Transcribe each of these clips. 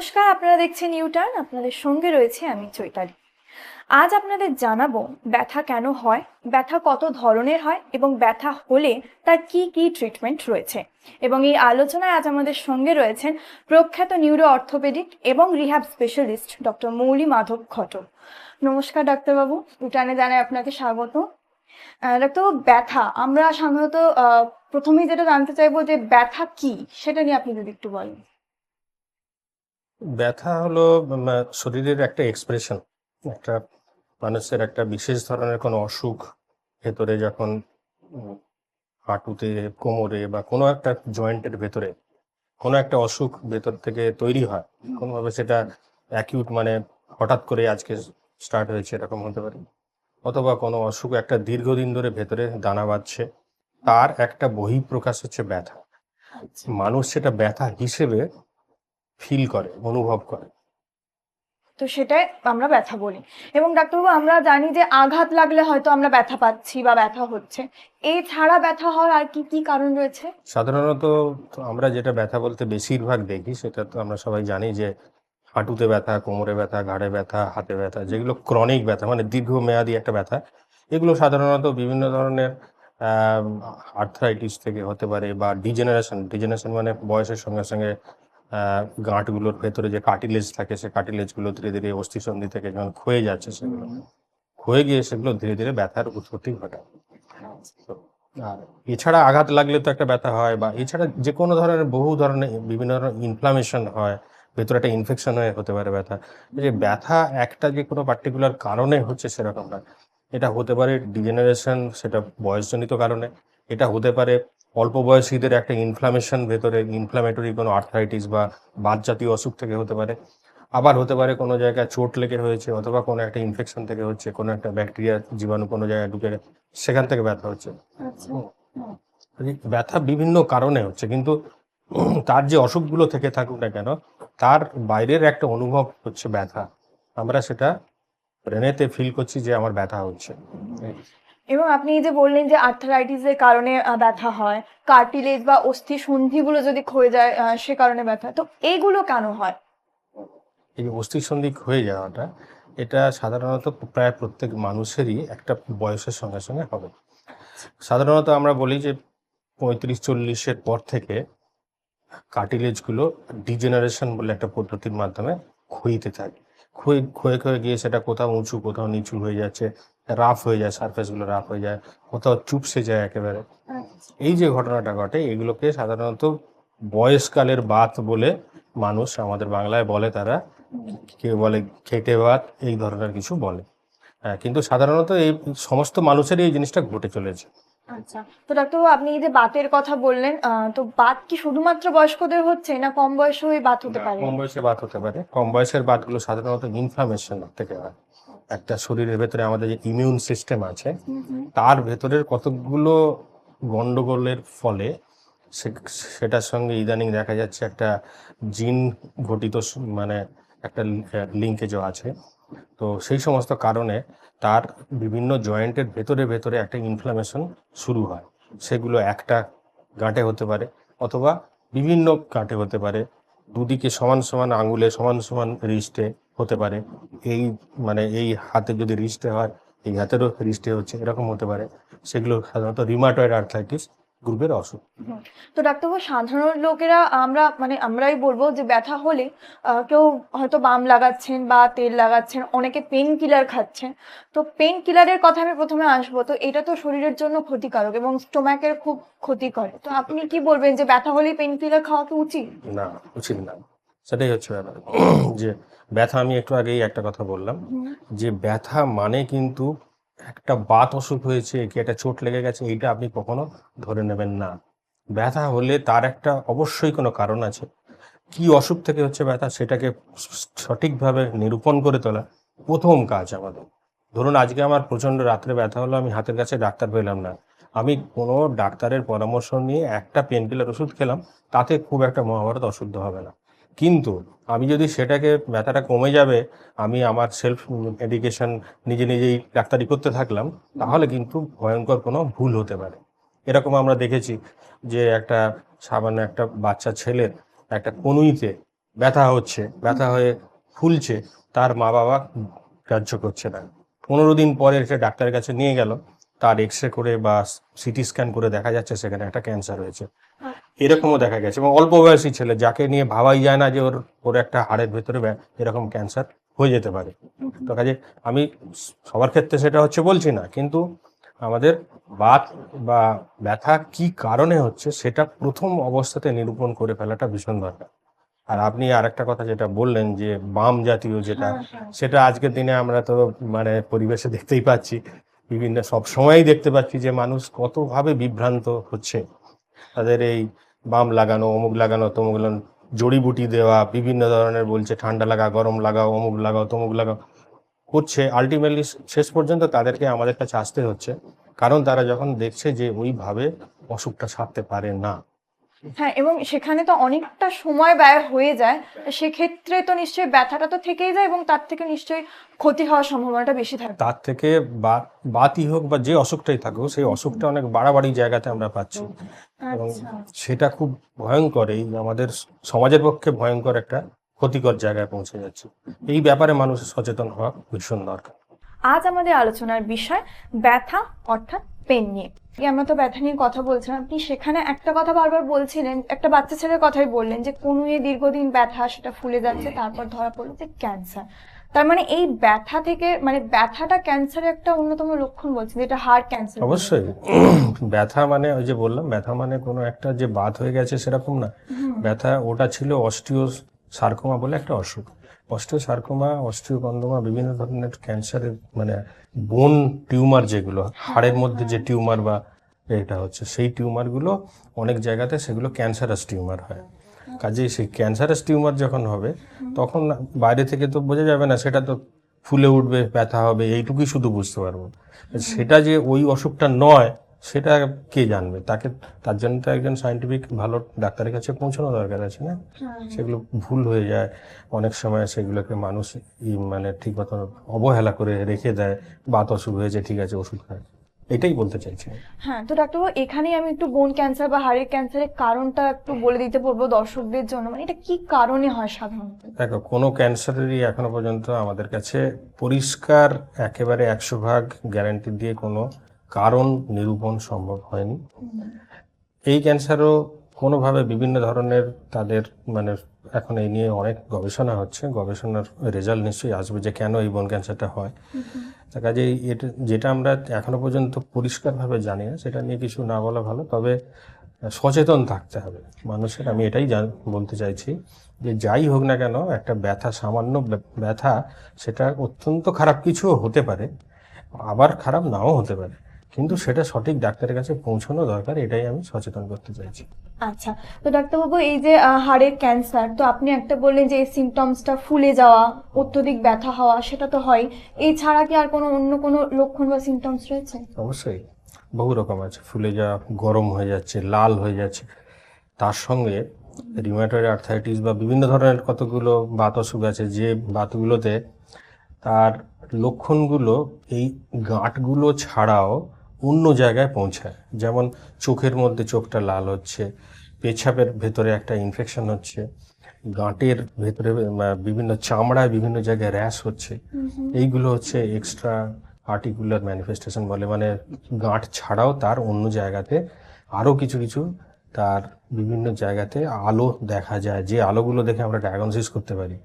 নমস্কার, আপনারা দেখছেন ইউটার্ন আপনাদের সঙ্গে রয়েছে আমি চৈতালি। আজ আপনাদের জানাব, ব্যথা কেন হয়, ব্যথা কত ধরনের হয় এবং ব্যথা হলে তার কি কি ট্রিটমেন্ট রয়েছে। এবং এই আলোচনায় আজ আমাদের সঙ্গে রয়েছেন প্রখ্যাত নিউরো অর্থোপেডিক এবং rehab specialist doctor Mouli Madhab Ghatak. নমস্কার, ডাক্তারবাবু। উটানে জানাই আপনাকে স্বাগত। ডাক্তারবাবু, ব্যথা, আমরা সাধারণত প্রথমেই যেটা জানতে চাইব যে ব্যথা কি, সেটা নিয়ে আপনি যদি একটু বলেন। ব্যথা হলো শরীরের একটা এক্সপ্রেশন একটা মানুষের একটা বিশেষ ধরনের কোনো অসুখ ভেতরে যখন হাঁটুতে কোমরে বা কোনো একটা জয়েন্টের ভেতরে কোনো একটা অসুখ ভেতর থেকে তৈরি হয় কোনোভাবে সেটা অ্যাকিউট মানে হঠাৎ করে আজকে স্টার্ট হয়েছে এরকম হতে পারে অথবা কোনো অসুখ একটা দীর্ঘদিন ধরে ভেতরে দানা বাঁধছে তার একটা বহিঃপ্রকাশ হচ্ছে ব্যথা। মানুষ সেটা ব্যথা হিসেবে ফিল করে অনুভব করে। তো সেটাই আমরা ব্যথা বলি। এবং ডাক্তারবাবু আমরা জানি যে আঘাত লাগলে হয়তো আমরা ব্যথা পাচ্ছি বা ব্যথা হচ্ছে। এছাড়া ব্যথা হওয়ার আর কি কি কারণ রয়েছে? সাধারণত আমরা যেটা ব্যথা বলতে বেশিরভাগ দেখি সেটা তো আমরা সবাই জানি যে হাঁটুতে ব্যথা কোমরে ব্যথা ঘাড়ে ব্যথা হাতে ব্যথা যেগুলো ক্রনিক ব্যথা মানে দীর্ঘমেয়াদী একটা ব্যথা। এগুলো সাধারণত বিভিন্ন ধরনের আর্থ্রাইটিস থেকে হতে পারে বা ডিজেনারেশন ডিজেনারেশন মানে বয়সের সঙ্গে সঙ্গে গাঁটগুলোর ভেতরে যে কার্টিলেজ থাকে সে কার্টিলেজগুলো ধীরে ধীরে অস্থিসন্ধি থেকে যখন ক্ষয়ে যাচ্ছে সেগুলো ক্ষয়ে গিয়ে সেগুলো ধীরে ধীরে ব্যথার উৎপত্তি ঘটায়। তো আর এছাড়া আঘাত লাগলে তো একটা ব্যথা হয় বা এছাড়া যে কোনো ধরনের বহু ধরনের বিভিন্ন ধরনের ইনফ্লামেশন হয় ভেতরে একটা ইনফেকশন হয়ে হতে পারে ব্যথা। যে ব্যথা একটা যে কোনো পার্টিকুলার কারণে হচ্ছে সেরকম না। এটা হতে পারে ডিজেনারেশন সেটা বয়সজনিত কারণে। এটা হতে পারে অল্প বয়সীদের একটা ইনফ্লামেশন ভেতরে ইনফ্লামেটরি কোনো আর্থ্রাইটিস বা বাত জাতীয় অসুখ থেকে হতে পারে। আবার হতে পারে কোনো জায়গায় চোট লেগে হয়েছে অথবা কোনো একটা ইনফেকশন থেকে হচ্ছে কোনো একটা ব্যাকটেরিয়া জীবাণু কোনো জায়গায় ঢুকে সেখান থেকে ব্যথা হচ্ছে। আচ্ছা। ব্যথা বিভিন্ন কারণে হচ্ছে কিন্তু তার যে অসুখগুলো থেকে থাকুক না কেন তার বাইরের একটা অনুভব হচ্ছে ব্যথা। আমরা সেটা ব্রেনেতে ফিল করছি যে আমার ব্যথা হচ্ছে। এবং আপনি যে বললেন যে আর্থারাইটিসের কারণে ব্যথা হয় কার্টিলেজ বা অস্থি সন্ধিগুলো যদি ক্ষয়ে যায় সে কারণে ব্যথা তো এইগুলো কেন হয়? এই যে অস্থিসন্ধি ক্ষয়ে যাওয়াটা, এটা সাধারণত প্রায় প্রত্যেক মানুষেরই একটা বয়সের সঙ্গে সঙ্গে হবে। সাধারণত আমরা বলি যে পঁয়ত্রিশ চল্লিশের পর থেকে কার্টিলেজগুলো ডিজেনারেশন বলে একটা পদ্ধতির মাধ্যমে ক্ষয়িতে থাকে। ক্ষয়ে ক্ষয়ে ক্ষয়ে গিয়ে সেটা কোথাও উঁচু, কোথাও নিচু হয়ে যাচ্ছে রাফ হয়ে যায় সারফেসগুলো রাফ হয়ে যায় কোথাও চুপসে যায় একেবারে। এই যে ঘটনাটা ঘটে এগুলোকে সাধারণত বয়সকালের বাত বলে মানুষ আমাদের বাংলায় বলে তারা। কেউ বলে খেটে বাত এই ধরনের কিছু বলে। হ্যাঁ, কিন্তু সাধারণত এই সমস্ত মানুষেরই এই জিনিসটা ঘটে চলেছে। আচ্ছা তো ডাক্তারবাবু আপনি এই যে বাতের কথা বললেন তো বাত কি শুধুমাত্র বয়স্কদের হচ্ছে না কম বয়সে বাত হতে পারে? কম বয়সে বাত হতে পারে। কম বয়সের বাতগুলো সাধারণত ইনফ্লামেশন থেকে হয়। একটা শরীরের ভেতরে আমাদের যে ইমিউন সিস্টেম আছে। তার ভেতরের কতগুলো গন্ডগোলের ফলে সে- সেটার সঙ্গে ইদানিং দেখা যাচ্ছে একটা জিন ঘটিত মানে একটা লিঙ্কেজও আছে। তো সেই সমস্ত কারণে তার বিভিন্ন জয়েন্টের ভেতরে ভেতরে একটা ইনফ্লামেশন শুরু হয়। সেগুলো একটা গাঁটে হতে পারে অথবা বিভিন্ন গাঁটে হতে পারে। দুদিকে সমান সমান আঙুলে সমান সমান রিস্টে হতে পারে। এই মানে এই হাতে যদি রিস্টে হয় এই হাতেরও রিস্টে হচ্ছে এরকম হতে পারে। সেগুলো সাধারণত রিমাটয়েড আর্থ্রাইটিস গ্রুপের অসুখ। তো ডাক্তারবাবু সাধারণ লোকেরা আমরা মানে আমরাই বলব যে ব্যথা হলে কেউ হয়তো বাম লাগাচ্ছেন বা তেল লাগাচ্ছেন অনেকে পেন কিলার খাচ্ছেন। তো পেন কিলারের কথা আমি প্রথমে আসব। তো এটা তো শরীরের জন্য ক্ষতিকারক এবং স্টোম্যাকের খুব ক্ষতি করে। তো আপনি কি বলবেন যে ব্যথা হলেই পেন কিলার খাওয়া কি উচিত? না উচিত না। সেটাই হচ্ছে ব্যাপার। যে ব্যথা আমি একটু আগেই একটা কথা বললাম যে ব্যথা মানে কিন্তু একটা বাত অসুখ হয়েছে কি একটা চোট লেগে গেছে এইটা আপনি কখনো ধরে নেবেন না। ব্যথা হলে তার একটা অবশ্যই কোনো কারণ আছে। কি অসুখ থেকে হচ্ছে ব্যথা সেটাকে সঠিকভাবে নিরূপণ করে তোলা প্রথম কাজ আমাদের। ধরুন আজকে আমার প্রচণ্ড রাত্রে ব্যথা হলো আমি হাতের কাছে ডাক্তার পেলাম না। আমি কোনো ডাক্তারের পরামর্শ নিয়ে একটা পেনকিলার ওষুধ খেলাম তাতে খুব একটা মহাভারত অশুদ্ধ হবে না। কিন্তু আমি যদি সেটাকে ব্যথাটা কমে যাবে, আমি আমার সেলফ মেডিকেশন নিজে নিজেই ডাক্তারি করতে থাকলাম, তাহলে কিন্তু ভয়ঙ্কর কোনো ভুল হতে পারে। এরকম আমরা দেখেছি যে একটা সামান্য একটা বাচ্চা ছেলের একটা কনুইতে ব্যথা হচ্ছে, ব্যথা হয়ে ফুলছে, তার মা বাবা গ্রাহ্য করছে না। পনেরো দিন পরে সে ডাক্তারের কাছে নিয়ে গেল, তার এক্স রে করে বা সিটি স্ক্যান করে দেখা যাচ্ছে সেখানে একটা ক্যান্সার হয়েছে। এরকমও দেখা গেছে। এবং অল্প বয়সী ছেলে যাকে নিয়ে ভাবাই যায় না যে ওর ওর একটা হাড়ের ভেতরে এরকম ক্যান্সার হয়ে যেতে পারে। তো কাজে আমি সবার ক্ষেত্রে সেটা হচ্ছে বলছি না কিন্তু আমাদের বাত বা ব্যথা কি কারণে হচ্ছে সেটা প্রথম অবস্থাতে নিরূপণ করে ফেলাটা ভীষণ দরকার। আর আপনি আরেকটা কথা যেটা বললেন যে বাম জাতীয় যেটা সেটা আজকের দিনে আমরা তো মানে পরিবেশে দেখতেই পাচ্ছি বিভিন্ন সব সময়ই দেখতে পাচ্ছি যে মানুষ কতভাবে বিভ্রান্ত হচ্ছে। তাদের এই বাম লাগানো, অমুক লাগানো, তমুক লাগানো জড়িবুটি দেওয়া, বিভিন্ন ধরনের বলছে, ঠান্ডা লাগা, গরম লাগাও, অমুক লাগাও, তমুক লাগাও। করছে আলটিমেটলি শেষ পর্যন্ত তাদেরকে আমাদের কাছে আসতে হচ্ছে। কারণ তারা যখন দেখছে যে, ওইভাবে অসুখটা সারতে পারে না। হ্যাঁ এবং সেখানে তো অনেকটা সময় ব্যয় হয়ে যায় সেক্ষেত্রে তো নিশ্চয়ই ব্যথাটা তো থেকেই যায় এবং তার থেকে নিশ্চয়ই ক্ষতি হওয়ার সম্ভাবনাটা বেশি থাকে। তার থেকে বা- বাতই হোক বা যে অসুখটাই থাকুক সেই অসুখটা অনেক বাড়াবাড়ি জায়গাতে আমরা পাচ্ছি। এবং আচ্ছা। সেটা খুব ভয়ঙ্কর এই আমাদের সমাজের পক্ষে ভয়ঙ্কর একটা ক্ষতিকর জায়গায় পৌঁছে যাচ্ছে। এই ব্যাপারে মানুষের সচেতন হওয়া ভীষণ দরকার। আজ আমাদের আলোচনার বিষয় ব্যথা অর্থাৎ পেন নিয়ে। আমরা তো ব্যথা নিয়ে কথা বলছিলাম। আপনি সেখানে একটা কথা বারবার বলছিলেন একটা বাচ্চা ছেলের কথাই বললেন যে কনুয়ে দীর্ঘদিন ব্যথা সেটা ফুলে যাচ্ছে তারপর ধরা পড়ল যে ক্যান্সার তার মানে এই ব্যথা থেকে মানে ব্যথাটা ক্যান্সারের একটা অন্যতম লক্ষণ বলছেন যেটা হার্ট ক্যান্সার অবশ্যই। ব্যথা মানে ওই যে বললাম ব্যথা মানে কোনো একটা যে বাত হয়ে গেছে সেরকম না। ব্যথা ওটা ছিল অস্টিও সার্কোমা বলে একটা অসুখ। অস্টিও সার্কোমা অস্টিওকন্ডোমা বিভিন্ন ধরনের ক্যান্সারের মানে বোন টিউমার যেগুলো, হাড়ের মধ্যে যে টিউমার বা এটা হচ্ছে, সেই টিউমারগুলো অনেক জায়গাতে সেগুলো ক্যান্সারাস টিউমার হয়। কাজেই সেই ক্যান্সারাস টিউমার যখন হবে, তখন বাইরে থেকে তো বোঝা যাবে না, সেটা তো ফুলে উঠবে, ব্যথা হবে, এইটুকুই শুধু বুঝতে পারব। সেটা যে ওই অসুখটা নয় সেটা কে জানবে? তাকে তার জন্য তো একজন সাইন্টিফিক ভালো ডাক্তারের কাছে পৌঁছানো দরকার আছে না? সেগুলো ভুল হয়ে যায়। অনেক সময় সেগুলোকে মানুষ মানে ঠিক মতো অবহেলা করে রেখে দেয়। বাত অসুখ হয়েছে ঠিক আছে ওষুধ খায়। এটাই বলতে চাইছি হ্যাঁ তো ডাক্তারবাবু এখানেই আমি একটু বোন ক্যান্সার বা হাড়ের ক্যান্সারের কারণটা একটু বলে দিতে পারব দর্শকদের জন্য। মানে এটা কি কারণে হয় সাধারণত? দেখো কোনো ক্যান্সারেরই এখনও পর্যন্ত আমাদের কাছে পরিষ্কার একেবারে একশো ভাগ গ্যারান্টি দিয়ে কোনো কারণ নিরূপণ সম্ভব হয়নি। এই ক্যান্সারও কোনোভাবে বিভিন্ন ধরনের তাদের মানে এখন এই নিয়ে অনেক গবেষণা হচ্ছে। গবেষণার রেজাল্ট নিশ্চয়ই আসবে যে কেন এই বোন ক্যান্সারটা হয়। তা কাজেই এটা যেটা আমরা এখনও পর্যন্ত পরিষ্কারভাবে জানি না, সেটা নিয়ে কিছু না বলা ভালো, তবে সচেতন থাকতে হবে। মানুষের, আমি এটাই বলতে চাইছি যে যাই হোক না কেন, একটা ব্যথা, সামান্য ব্যথা, সেটা অত্যন্ত খারাপ কিছুও হতে পারে, আবার খারাপ নাও হতে পারে। কিন্তু সেটা সঠিক ডাক্তারের কাছে পৌঁছানো দরকার এটাই আমি সচেতন করতে চাইছি। আচ্ছা তো ডাক্তারবাবু এই যে হাড়ের ক্যান্সার তো আপনি একটা বললেন যে এই সিমটমসটা ফুলে যাওয়া অত্যধিক ব্যথা হওয়া সেটা তো হয়। এই ছাড়া কি আর কোনো অন্য কোনো লক্ষণ বা সিমটমস রয়েছে? অবশ্যই বহু রকম আছে। ফুলে যাওয়া গরম হয়ে যাচ্ছে লাল হয়ে যাচ্ছে। তার সঙ্গে রিউমেটয়েড আর্থাইটিস বা বিভিন্ন ধরনের কতগুলো বাত অসুখ আছে যে বাতগুলোতে তার লক্ষণগুলো এই গাঁটগুলো ছাড়াও অন্য জায়গায় পৌঁছায়। যেমন চোখের মধ্যে চোখটা লাল হচ্ছে পেছাপের ভেতরে একটা ইনফেকশন হচ্ছে গাঁটের ভেতরে বিভিন্ন চামড়ায় বিভিন্ন জায়গায় র্যাশ হচ্ছে। এইগুলো হচ্ছে এক্সট্রা আর্টিকুলার ম্যানিফেস্টেশন বলে। মানে গাঁট ছাড়াও তার অন্য জায়গাতে আরও কিছু কিছু তার বিভিন্ন জায়গাতে আলো দেখা যায়। যে আলোগুলো দেখে আমরা ডায়াগনোসিস করতে পারি।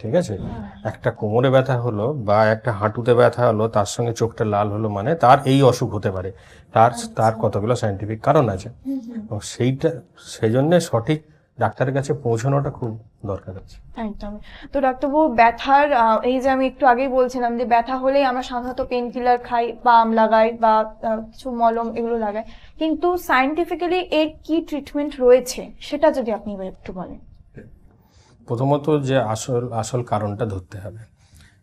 ঠিক আছে? একটা কোমরে ব্যথা হলো বা একটা হাঁটুতে ব্যথা হলো তার সঙ্গে চোখটা লাল হলো মানে তার এই অসুখ হতে পারে। তার তার কতগুলো সাইন্টিফিক কারণ আছে। সেইটা সেই জন্য সঠিক ডাক্তারের কাছে পৌঁছানোটা খুব দরকার আছে। একদম। তো ডাক্তারবাবু ব্যথার এই যে আমি একটু আগেই বলছিলাম যে ব্যথা হলেই আমরা সাধারণত পেন কিলার খাই বা আম লাগাই বা কিছু মলম এগুলো লাগাই। কিন্তু সায়েন্টিফিক্যালি এর কি ট্রিটমেন্ট রয়েছে সেটা যদি আপনি একটু বলেন। প্রথমত যে আসল আসল কারণটা ধরতে হবে।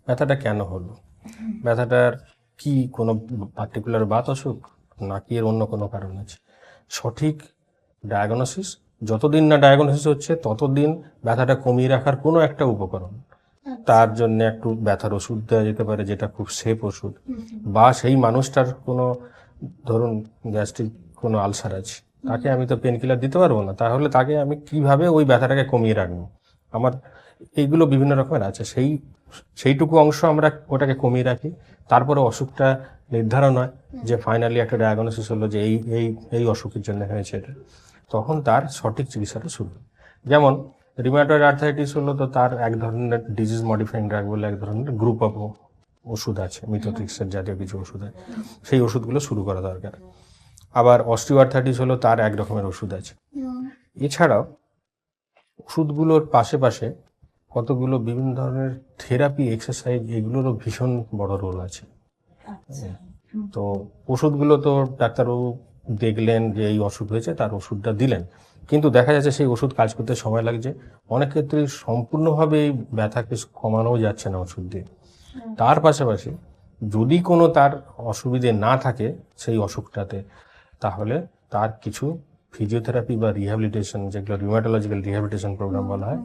ব্যথাটা কেন হলো? ব্যথাটার কি কোনো পার্টিকুলার বাত অসুখ নাকি এর অন্য কোনো কারণ আছে? সঠিক ডায়াগনোসিস যতদিন না ডায়াগনোসিস হচ্ছে ততদিন ব্যথাটা কমিয়ে রাখার কোনো একটা উপকরণ। তার জন্য একটু ব্যথার ওষুধ দেওয়া যেতে পারে যেটা খুব সেফ ওষুধ। বা সেই মানুষটার কোনো ধরুন গ্যাস্ট্রিক কোনো আলসার আছে তাকে আমি তো পেন কিলার দিতে পারব না তাহলে তাকে আমি কীভাবে ওই ব্যথাটাকে কমিয়ে রাখব? আমার এইগুলো বিভিন্ন রকমের আছে। সেই সেইটুকু অংশ আমরা ওটাকে কমিয়ে রাখি। তারপরে অসুখটা নির্ধারণ হয় যে ফাইনালি একটা ডায়াগনোসিস হলো যে এই এই এই অসুখের জন্য হয়েছে এটা। তখন তার সঠিক চিকিৎসাটা শুরু। যেমন রিমাটয়েড আর্থাইটিস হলো তো তার এক ধরনের ডিজিজ মডিফাইং ড্রাগ বলে এক ধরনের গ্রুপ অফ ওষুধ আছে মিথোট্রিক্সের জাতীয় কিছু ওষুধ আছে। সেই ওষুধগুলো শুরু করা দরকার। আবার অস্টিওআর্থাইটিস হলো তার এক রকমের ওষুধ আছে। এছাড়াও ওষুধগুলোর পাশে পাশে কতগুলো বিভিন্ন ধরনের থেরাপি এক্সারসাইজ এগুলোরও ভীষণ বড় রোল আছে। তো ওষুধগুলো তো ডাক্তারবাবু দেখলেন যে এই অসুখ হয়েছে তার ওষুধটা দিলেন। কিন্তু দেখা যাচ্ছে সেই ওষুধ কাজ করতে সময় লাগছে। অনেক ক্ষেত্রে সম্পূর্ণভাবে এই ব্যথাকে কমানোও যাচ্ছে না ওষুধ দিয়ে। তার পাশাপাশি যদি কোনো তার অসুবিধে না থাকে সেই অসুখটাতে তাহলে তার কিছু ফিজিওথেরাপি বা রিহ্যাবিলিটেশন যেগুলো রিউমাটোলজিক্যাল রিহ্যাবিলিটেশন প্রোগ্রাম বলা হয়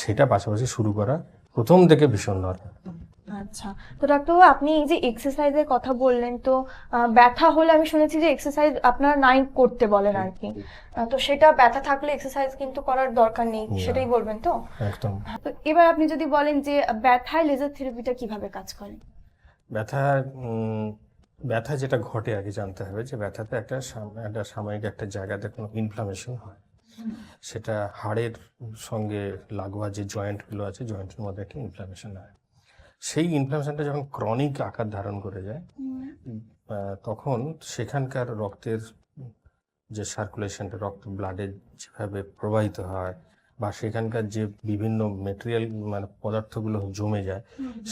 সেটা পাশাপাশি শুরু করা প্রথম থেকে ভীষণ দরকার। আচ্ছা তো ডাক্তারবাবু আপনি এই যে এক্সারসাইজের কথা বললেন তো ব্যথা হলে আমি শুনেছি যে এক্সারসাইজ আপনারা নাই করতে বলেন আর কি তো সেটা ব্যথা থাকলে এক্সারসাইজ কিন্তু করার দরকার নেই সেটাই বলবেন তো? একদম। তো এবার আপনি যদি বলেন যে ব্যথায় লেজার থেরাপিটা কীভাবে কাজ করে? ব্যথা ব্যথা যেটা ঘটে আগে জানতে হবে যে ব্যথাতে একটা একটা সাময়িক একটা জায়গাতে কোনো ইনফ্লামেশন হয়। সেটা হাড়ের সঙ্গে লাগোয়া যে জয়েন্টগুলো আছে জয়েন্টের মধ্যে একটা ইনফ্লামেশন হয়। সেই ইনফ্লামেশনটা যখন ক্রনিক আকার ধারণ করে যায় তখন সেখানকার রক্তের যে সার্কুলেশনটা রক্ত ব্লাডে যেভাবে প্রবাহিত হয় বা সেখানকার যে বিভিন্ন মেটেরিয়াল মানে পদার্থগুলো জমে যায়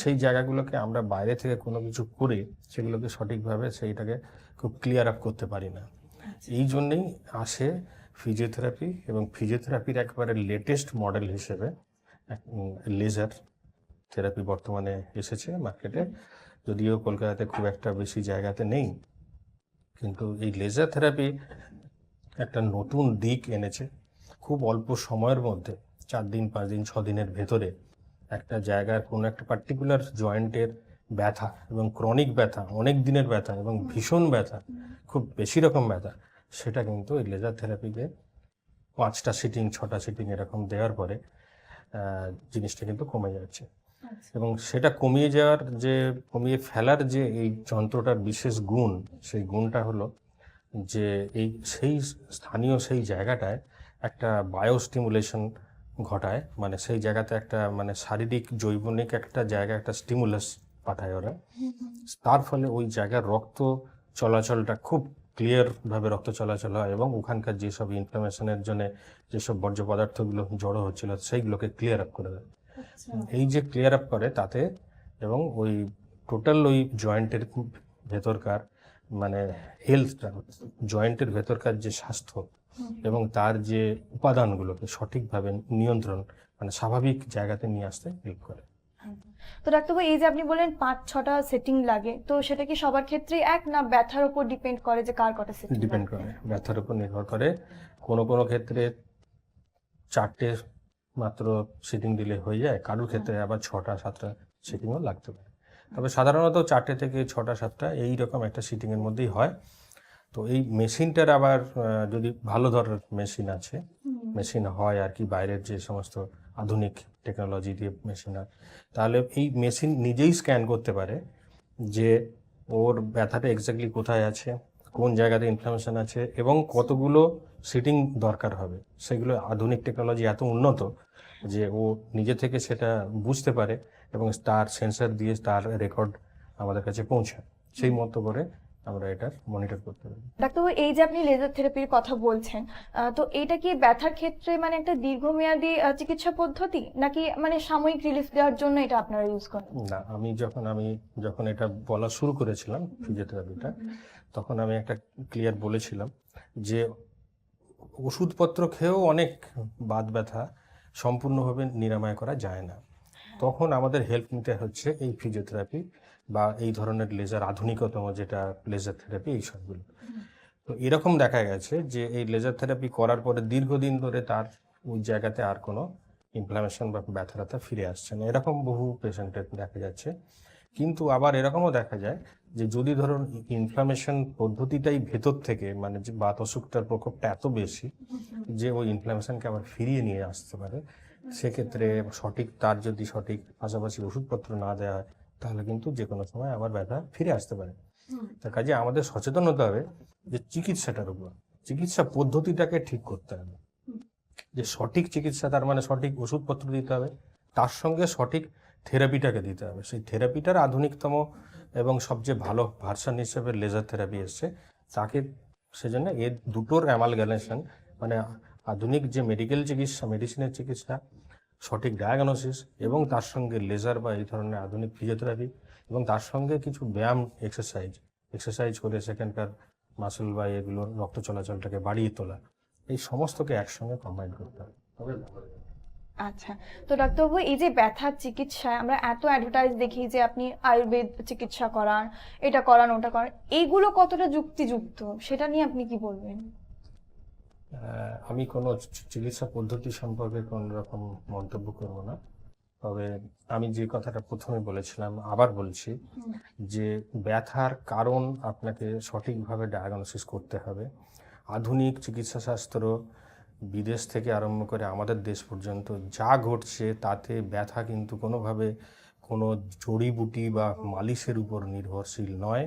সেই জায়গাগুলোকে আমরা বাইরে থেকে কোনো কিছু করে সেগুলোকে সঠিকভাবে সেইটাকে খুব ক্লিয়ার আপ করতে পারি না। এই জন্যেই আসে ফিজিওথেরাপি এবং ফিজিওথেরাপির একবারে লেটেস্ট মডেল হিসেবে লেজার থেরাপি বর্তমানে এসেছে মার্কেটে যদিও কলকাতাতে খুব একটা বেশি জায়গাতে নেই কিন্তু এই লেজার থেরাপি একটা নতুন দিক এনেছে। খুব অল্প সময়ের মধ্যে চার দিন পাঁচ দিন ছ দিনের ভেতরে একটা জায়গার কোনো একটা পার্টিকুলার জয়েন্টের ব্যথা এবং ক্রনিক ব্যথা অনেক দিনের ব্যথা এবং ভীষণ ব্যথা খুব বেশি রকম ব্যথা সেটা কিন্তু এই লেজার থেরাপিকে পাঁচটা সিটিং ছটা সিটিং এরকম দেওয়ার পরে জিনিসটা কিন্তু কমে যাচ্ছে। এবং সেটা কমিয়ে যাওয়ার যে কমিয়ে ফেলার যে এই যন্ত্রটার বিশেষ গুণ সেই গুণটা হলো যে এই সেই স্থানীয় সেই জায়গাটায় একটা বায়োস্টিমুলেশন ঘটায় মানে সেই জায়গাতে একটা মানে শারীরিক জৈবনিক একটা জায়গা একটা স্টিমুলাস পাঠায় ওরা। তার ফলে ওই জায়গার রক্ত চলাচলটা খুব ক্লিয়ারভাবে রক্ত চলাচল হয় এবং ওখানকার যেসব ইনফ্লামেশনের জন্য যেসব বর্জ্য পদার্থগুলো জড়ো হচ্ছিল সেইগুলোকে ক্লিয়ার আপ করে দেয়। এই যে ক্লিয়ার আপ করে তাতে এবং ওই টোটাল ওই জয়েন্টের ভেতরকার মানে হেলথটা জয়েন্টের ভেতরকার যে স্বাস্থ্য এবং তার যে উপাদানগুলোকে সঠিকভাবে নিয়ন্ত্রণ মানে স্বাভাবিক জায়গাতে নিয়ে আসতে হেল্প করে। তো ডাক্তারবাবু এই যে আপনি বলেন পাঁচ ছটা সেটিং লাগে তো সেটা কি সবার ক্ষেত্রে এক না ব্যথার উপর ডিপেন্ড করে যে কার কটা সেটিং ডিপেন্ড করে ব্যথার উপর নির্ভর করে। কোনো কোনো ক্ষেত্রে চারটে মাত্র সেটিং দিলে হয়ে যায় কারোর ক্ষেত্রে আবার ছটা সাতটা সেটিংও লাগতে পারে। তবে সাধারণত চারটে থেকে ছটা সাতটা এই রকম একটা সিটিংয়ের মধ্যেই হয়। তো এই মেশিনটার আবার যদি ভালো ধরনের মেশিন আছে মেশিন হয় আর কি বাইরের যে সমস্ত আধুনিক টেকনোলজি দিয়ে মেশিন হয় তাহলে এই মেশিন নিজেই স্ক্যান করতে পারে যে ওর ব্যথাটা এক্স্যাক্টলি কোথায় আছে কোন জায়গাতে ইনফ্লামেশন আছে এবং কতগুলো সিটিং দরকার হবে। সেগুলো আধুনিক টেকনোলজি এত উন্নত যে ও নিজে থেকে সেটা বুঝতে পারে এবং তার সেন্সার দিয়ে তার রেকর্ড আমাদের কাছে পৌঁছায়। সেই মতো করে আমরা এটার মনিটর করতে পারি। ডাক্তারবাবু এই যে আপনি লেজার থেরাপির কথা বলছেন তো এটা কি ব্যথার ক্ষেত্রে মানে একটা দীর্ঘমেয়াদী চিকিৎসা পদ্ধতি? নাকি মানে সাময়িক রিলিফ দেওয়ার জন্য এটা আপনারা ইউজ করেন? না আমি যখন আমি যখন এটা বলা শুরু করেছিলাম ফিজিওথেরাপিটা তখন আমি একটা ক্লিয়ার বলেছিলাম যে ওষুধপত্র খেয়েও অনেক বাদ ব্যথা সম্পূর্ণভাবে নিরাময় করা যায় না। তখন আমাদের হেল্প নিতে হচ্ছে এই ফিজিওথেরাপি বা এই ধরনের লেজার আধুনিকতম যেটা লেজার থেরাপি এই সবগুলো। তো এরকম দেখা গেছে যে এই লেজার থেরাপি করার পরে দীর্ঘদিন ধরে তার ওই জায়গাতে আর কোনো ইনফ্লামেশন বা ব্যথা ব্যথা ফিরে আসছে না। এরকম বহু পেশেন্টের দেখা যাচ্ছে। কিন্তু আবার এরকমও দেখা যায় যে যদি ধরুন ইনফ্লামেশন পদ্ধতিটাই ভেতর থেকে মানে যে বাত অসুখটার প্রকোপটা এত বেশি যে ওই ইনফ্লামেশনকে আবার ফিরিয়ে নিয়ে আসতে পারে, সেক্ষেত্রে সঠিক তার যদি সঠিক পাশাপাশি ওষুধপত্র না দেওয়া হয় তাহলে কিন্তু যে কোনো সময় আবার ব্যথা ফিরে আসতে পারে। তার কাজে আমাদের সচেতন হতে হবে যে চিকিৎসাটার উপর চিকিৎসা পদ্ধতিটাকে ঠিক করতে হবে। যে সঠিক চিকিৎসা তার মানে সঠিক ওষুধপত্র দিতে হবে তার সঙ্গে সঠিক থেরাপিটাকে দিতে হবে। সেই থেরাপিটার আধুনিকতম এবং সবচেয়ে ভালো ভার্সান হিসেবে লেজার থেরাপি এসছে। তাকে সেজন্য এর দুটোর অ্যামালগানেশন মানে আধুনিক যে মেডিকেল চিকিৎসা মেডিসিনের চিকিৎসা সঠিক ডায়াগনোসিস এবং তার সঙ্গে লেজার বা এই ধরনের আধুনিক ফিজিওথেরাপি এবং তার সঙ্গে কিছু ব্যায়াম এক্সারসাইজ এক্সারসাইজ করে সেখানকার মাসল বা এগুলোর রক্ত চলাচলটাকে বাড়িয়ে তোলা। এই সমস্তকে একসঙ্গে কম্বাইন করতে হবে। আচ্ছা তো ডাক্তারবাবু, এই যে ব্যথার চিকিৎসায় আমরা এত অ্যাডভার্টাইজ দেখি যে আপনি আয়ুর্বেদ চিকিৎসা করান, এটা করান, ওটা করান, এইগুলো কতটা যুক্তিযুক্ত? সেটা নিয়ে আপনি কি বলবেন? আমি কোনো চিকিৎসা পদ্ধতি সম্পর্কে কোনো রকম মন্তব্য করব না। তবে আমি যে কথাটা প্রথমে বলেছিলাম, আবার বলছি যে ব্যথার কারণ আপনাকে সঠিকভাবে ডায়াগনোসিস করতে হবে। আধুনিক চিকিৎসা শাস্ত্র বিদেশ থেকে আরম্ভ করে আমাদের দেশ পর্যন্ত যা ঘটছে তাতে ব্যথা কিন্তু কোনোভাবে কোনো জড়িবুটি বা মালিশের উপর নির্ভরশীল নয়।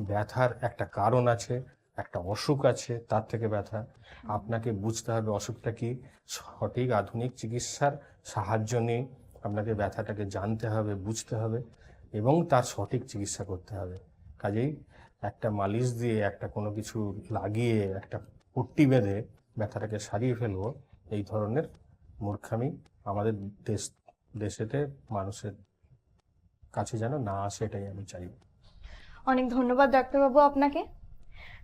ব্যথার একটা কারণ আছে একটা অসুখ আছে, তার থেকে ব্যথা। আপনাকে বুঝতে হবে অসুখটা কি। সঠিক আধুনিক চিকিৎসার সাহায্য নিয়ে আপনাকে ব্যথাটাকে জানতে হবে, বুঝতে হবে এবং তার সঠিক চিকিৎসা করতে হবে। কাজেই একটা মালিশ দিয়ে, একটা কোনো কিছু লাগিয়ে, একটা পট্টি বেঁধে ব্যথাটাকে সারিয়ে ফেলব, এই ধরনের মূর্খামি আমাদের দেশ, দেশেতে মানুষের কাছে যেন না আসে, এটাই আমি চাই। অনেক ধন্যবাদ ডাক্তারবাবু আপনাকে।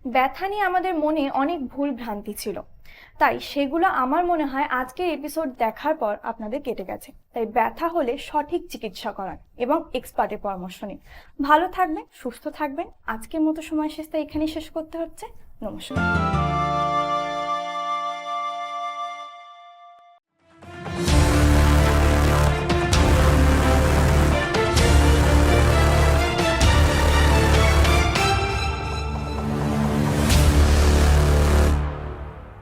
ব্যথা নিয়ে আমাদের মনে অনেক ভুল ভ্রান্তি ছিল। তাই সেগুলো আমার মনে হয় আজকের এপিসোড দেখার পর আপনাদের কেটে গেছে। তাই ব্যথা হলে সঠিক চিকিৎসা করান এবং এক্সপার্টের পরামর্শ নিন। ভালো থাকবেন, সুস্থ থাকবেন। আজকের মতো সময় শেষ তাই এখানেই শেষ করতে হচ্ছে। নমস্কার।